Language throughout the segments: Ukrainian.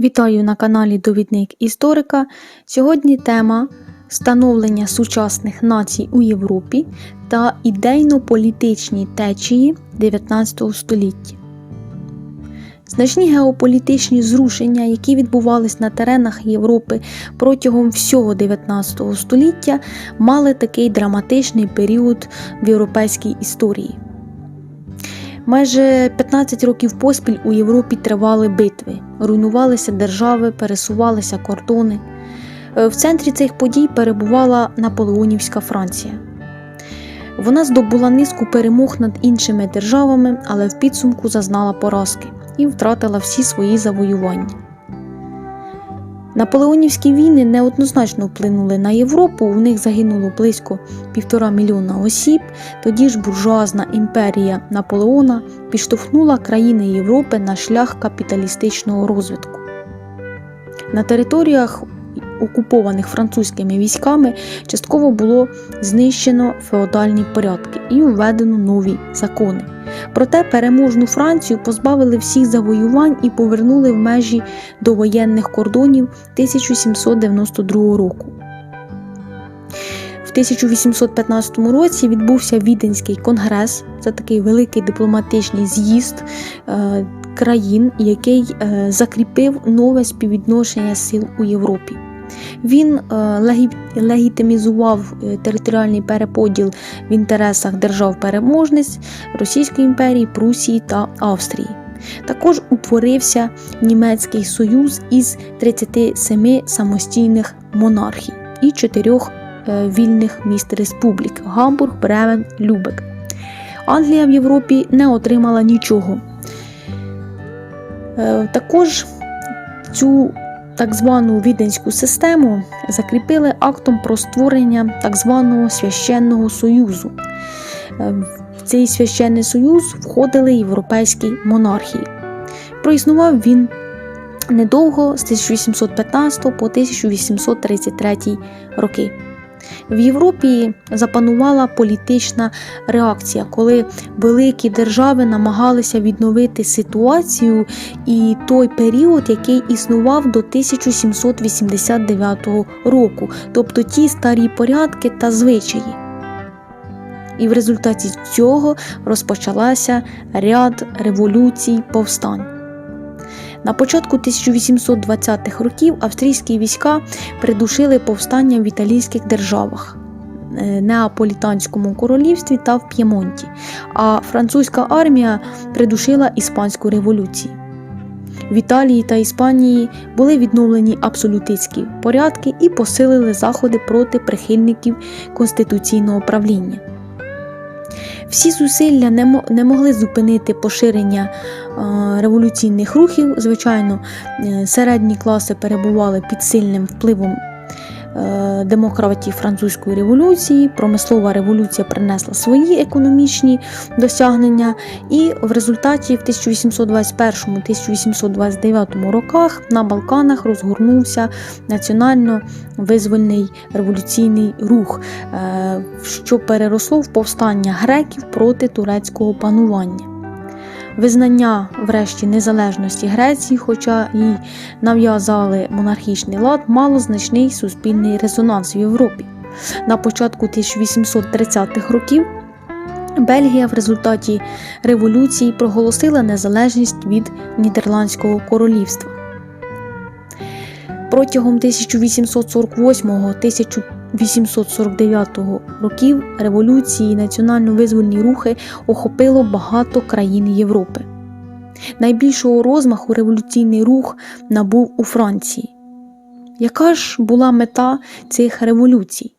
Вітаю на каналі Довідник Історика. Сьогодні тема становлення сучасних націй у Європі та ідейно-політичні течії 19 століття. Значні геополітичні зрушення, які відбувались на теренах Європи протягом всього 19 століття, мали такий драматичний період в європейській історії. Майже 15 років поспіль у Європі тривали битви, руйнувалися держави, пересувалися кордони. Е, В центрі цих подій перебувала Наполеонівська Франція. Вона здобула низку перемог над іншими державами, але в підсумку зазнала поразки і втратила всі свої завоювання. Наполеонівські війни неоднозначно вплинули на Європу. У них загинуло близько півтора мільйона осіб. Тоді ж буржуазна імперія Наполеона підштовхнула країни Європи на шлях капіталістичного розвитку. На територіях, окупованих французькими військами, частково було знищено феодальні порядки і введено нові закони. Проте переможну Францію позбавили всіх завоювань і повернули в межі довоєнних кордонів 1792 року. В 1815 році відбувся Віденський конгрес, це такий великий дипломатичний з'їзд е, країн, який е, закріпив нове співвідношення сил у Європі. Він е, легітимізував е, територіальний переподіл в інтересах держав-переможниць Російської імперії, Прусії та Австрії. Також утворився Німецький союз із 37 самостійних монархій і чотирьох е, вільних міст республік Гамбург, Бревен, Любек. Англія в Європі не отримала нічого. Також цю так звану віденську систему закріпили актом про створення так званого священного союзу. Е, В цей священний союз входили європейські монархії. Проіснував він недовго з 1815 по 1833 роки. В Європі запанувала політична реакція, коли великі держави намагалися відновити ситуацію і той період, який існував до 1789 року, тобто ті старі порядки та звичаї. І в результаті цього розпочалася ряд революцій повстань. На початку 1820-х років австрійські війська придушили повстання в італійських державах. е, Неаполітанському королівстві та в П'ємонті, а французька армія придушила іспанську революцію. В Італії та Іспанії були відновлені абсолютистські порядки і посилили заходи проти прихильників конституційного правління. Всі зусилля не могли зупинити поширення е, революційних рухів. Звичайно, е, середні класи перебували під сильним впливом демократії французької революції. Промислова революція принесла свої економічні досягнення, і в результаті в 1821-1829 роках на Балканах розгорнувся національно-визвольний революційний рух, е, що переросло в повстання греків проти турецького панування. Визнання, врешті, незалежності Греції, хоча і нав'язали монархічний лад, мало значний суспільний резонанс в Європі. На початку 1830-х років Бельгія в результаті революції проголосила незалежність від Нідерландського королівства. Протягом 1848-1849 років революції і національно-визвольні рухи охопило багато країн Європи. Найбільшого розмаху революційний рух набув у Франції. Яка ж була мета цих революцій?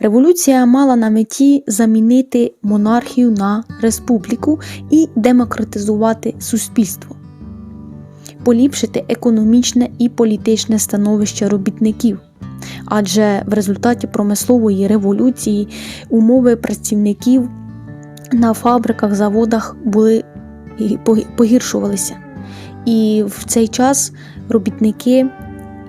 Революція мала на меті замінити монархію на республіку і демократизувати суспільство, поліпшити економічне і політичне становище робітників. Адже в результаті промислової революції умови працівників на фабриках, заводах були погіршувалися. І в цей час робітники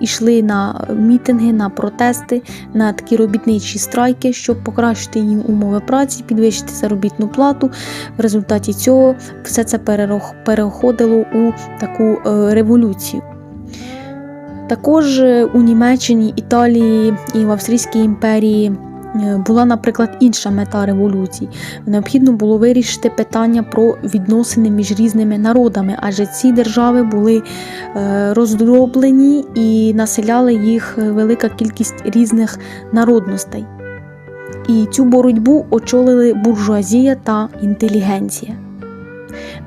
йшли на мітинги, на протести, на такі робітничі страйки, щоб покращити їм умови праці, підвищити заробітну плату. В результаті цього все це переходило у таку е, революцію. Також у Німеччині, Італії і в Австрійській імперії е, була, наприклад, інша мета революції. Необхідно було вирішити питання про відносини між різними народами, адже ці держави були е, роздроблені і населяли їх е, велика кількість різних народностей. І цю боротьбу очолили буржуазія та інтелігенція.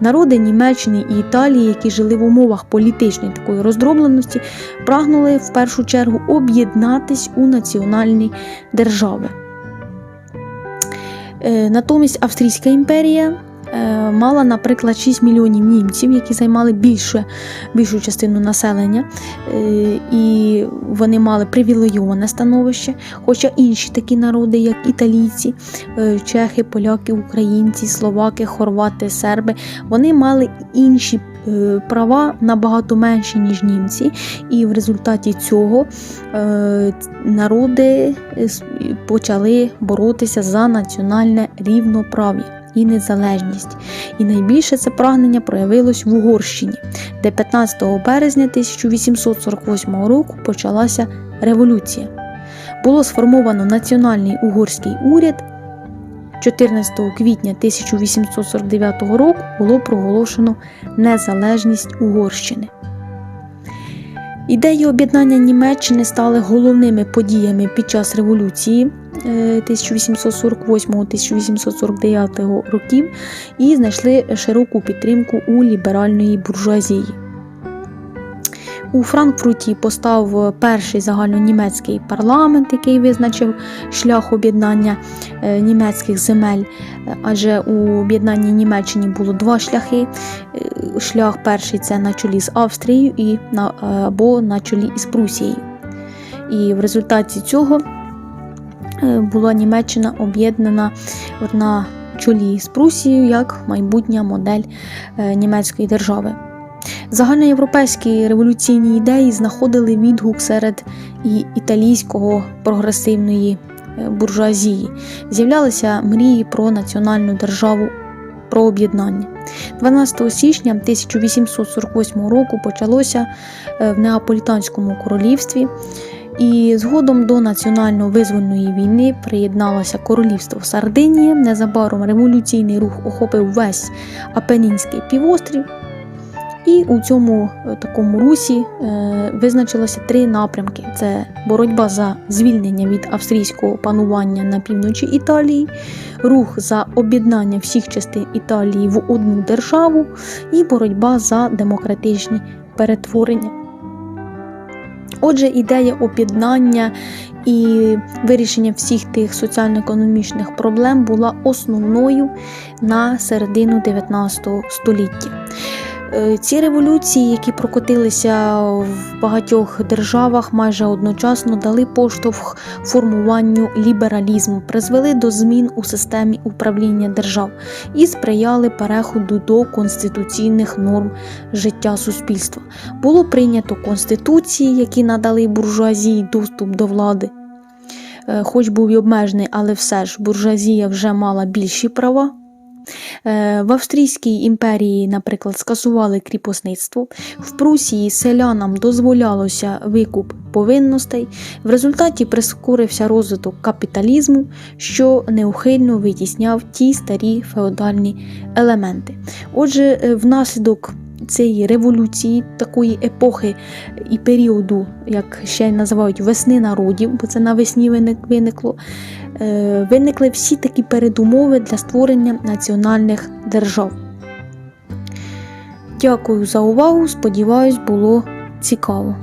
Народи Німеччини і Італії, які жили в умовах політичної такої роздробленості, прагнули в першу чергу об'єднатись у національні держави. Е, Натомість Австрійська імперія мала, наприклад, 6 мільйонів німців, які займали більше, більшу частину населення, е, і вони мали привілейоване становище. Хоча інші такі народи, як італійці, е, чехи, поляки, українці, словаки, хорвати, серби, вони мали інші. е, Права набагато менші, ніж німці, і в результаті цього е, народи е, почали боротися за національне рівноправ'я і незалежність. І найбільше це прагнення проявилось в Угорщині, де 15 березня 1848 року почалася революція. Було сформовано національний угорський уряд. 14 квітня 1849 року було проголошено незалежність Угорщини. Ідеї об'єднання Німеччини стали головними подіями під час революції 1848-1849 років і знайшли широку підтримку у ліберальної буржуазії. У Франкфурті постав перший загальнонімецький парламент, який визначив шлях об'єднання е, німецьких земель, Е, адже у об'єднанні Німеччині було два шляхи. Е, Шлях перший це на чолі з Австрією і на, е, або на чолі із Прусією. І в результаті цього е, була Німеччина об'єднана на чолі з Прусією як майбутня модель е, німецької держави. Загальноєвропейські революційні ідеї знаходили відгук серед і італійського прогресивної е, буржуазії. З'являлися мрії про національну державу, про об'єднання. 12 січня 1848 року почалося е, в Неаполітанському королівстві. І згодом до національно-визвольної війни приєдналося королівство Сардинія. Незабаром революційний рух охопив весь Апенінський півострів. І у цьому е, такому русі е, визначилося три напрямки: це боротьба за звільнення від австрійського панування на півночі Італії, рух за об'єднання всіх частин Італії в одну державу, і боротьба за демократичні перетворення. Отже, ідея об'єднання і вирішення всіх тих соціально-економічних проблем була основною на середину 19 століття. Е, Ці революції, які прокотилися в багатьох державах, майже одночасно дали поштовх формуванню лібералізму, призвели до змін у системі управління держав і сприяли переходу до конституційних норм життя суспільства. Було прийнято конституції, які надали буржуазії доступ до влади. Е, Хоч був і обмежений, але все ж буржуазія вже мала більші права. Е, В Австрійській імперії, наприклад, скасували кріпосництво. В Прусії селянам дозволялося викуп повинностей. В результаті прискорився розвиток капіталізму, що неухильно витісняв ті старі феодальні елементи. Отже, е, внаслідок цієї революції, такої епохи і періоду, як ще називають весни народів, бо це навесні виникло, е, виникли всі такі передумови для створення національних держав. Дякую за увагу. Сподіваюсь, було цікаво.